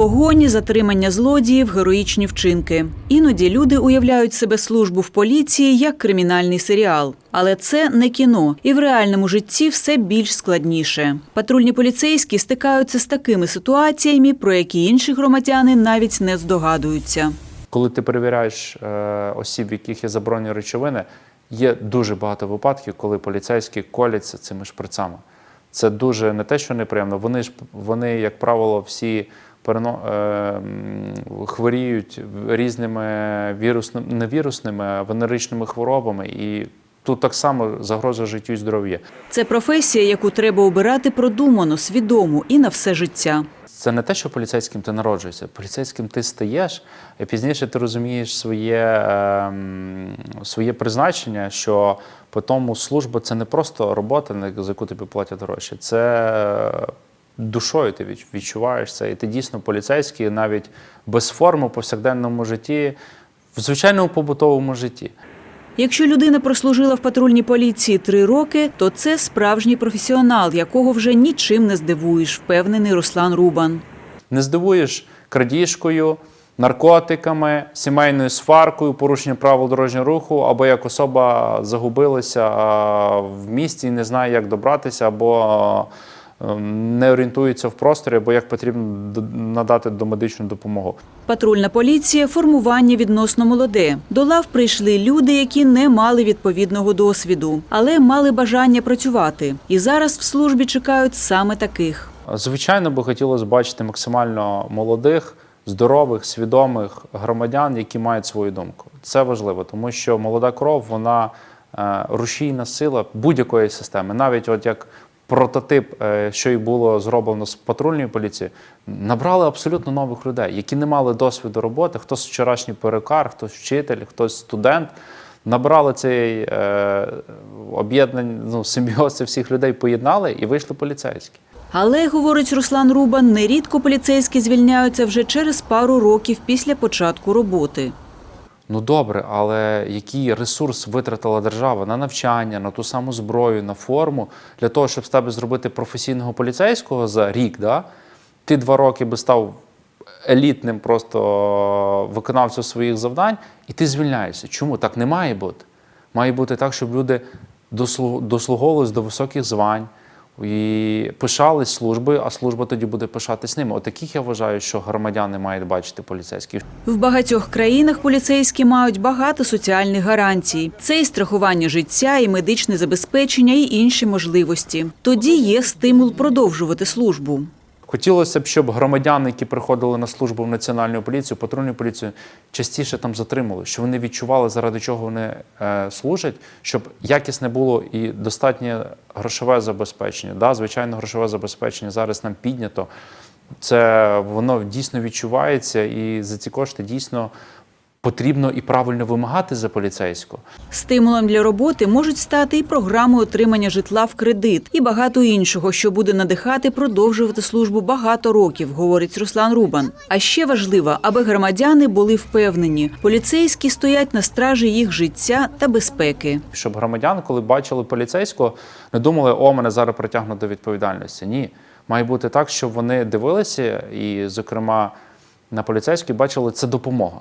Погоні, затримання злодіїв, героїчні вчинки. Іноді люди уявляють себе службу в поліції як кримінальний серіал. Але це не кіно, і в реальному житті все більш складніше. Патрульні поліцейські стикаються з такими ситуаціями, про які інші громадяни навіть не здогадуються. Коли ти перевіряєш е, осіб, в яких є заборонені речовини, є дуже багато випадків, коли поліцейські коляться цими шприцами. Це дуже не те, що неприємно. Вони ж вони, як правило, всі хворіють різними вірусними, не вірусними, а венеричними хворобами. І тут так само загроза життю і здоров'ю. Це професія, яку треба обирати продумано, свідомо і на все життя. Це не те, що поліцейським ти народжуєшся. Поліцейським ти стаєш, і пізніше ти розумієш своє, ем, своє призначення, що по тому служба це не просто робота, за яку тобі платять гроші. Це е, душою ти відч- відчуваєш це. І ти дійсно поліцейський навіть без форми в повсякденному житті, в звичайному побутовому житті. Якщо людина прослужила в патрульній поліції три роки, то це справжній професіонал, якого вже нічим не здивуєш, впевнений Руслан Рубан. Не здивуєш крадіжкою, наркотиками, сімейною сваркою, порушенням правил дорожнього руху, або як особа загубилася в місті і не знає, як добратися, або не орієнтується в просторі, або як потрібно надати домедичну допомогу. Патрульна поліція формування відносно молоде. До лав прийшли люди, які не мали відповідного досвіду, але мали бажання працювати. І зараз в службі чекають саме таких. Звичайно, би хотілося бачити максимально молодих, здорових, свідомих громадян, які мають свою думку. Це важливо, тому що молода кров вона е, рушійна сила будь-якої системи. Навіть от як прототип, е, що й було зроблено з патрульною поліцією, набрали абсолютно нових людей, які не мали досвіду роботи. Хтось вчорашній перукар, хтось вчитель, хтось студент. Набрали цей е, об'єднання, ну, симбіоз всіх людей поєднали і вийшли поліцейські. Але, говорить Руслан Рубан, нерідко поліцейські звільняються вже через пару років після початку роботи. Ну добре, але який ресурс витратила держава на навчання, на ту саму зброю, на форму для того, щоб з тебе зробити професійного поліцейського за рік, да? ти два роки би став елітним просто виконавцем своїх завдань, і ти звільняєшся. Чому так не має бути? Має бути так, щоб люди дослу- дослуговувались до високих звань і пишались служби, а служба тоді буде пишатись ними. Отаких я вважаю, що громадяни мають бачити поліцейських. В багатьох країнах поліцейські мають багато соціальних гарантій. Це і страхування життя, і медичне забезпечення, і інші можливості. Тоді є стимул продовжувати службу. Хотілося б, щоб громадяни, які приходили на службу в національну поліцію, патрульну поліцію, частіше там затримали, щоб вони відчували, заради чого вони е, служать, щоб якісне було і достатнє грошове забезпечення. Да, звичайно, грошове забезпечення зараз нам піднято. Це воно дійсно відчувається, і за ці кошти дійсно потрібно і правильно вимагати за поліцейського. Стимулом для роботи можуть стати і програми отримання житла в кредит, і багато іншого, що буде надихати продовжувати службу багато років, говорить Руслан Рубан. А ще важливо, аби громадяни були впевнені, поліцейські стоять на стражі їх життя та безпеки. щоб громадяни, коли бачили поліцейського, не думали, о, мене зараз притягнуть до відповідальності. Ні. Має бути так, щоб вони дивилися і, зокрема, на поліцейський бачили це допомога.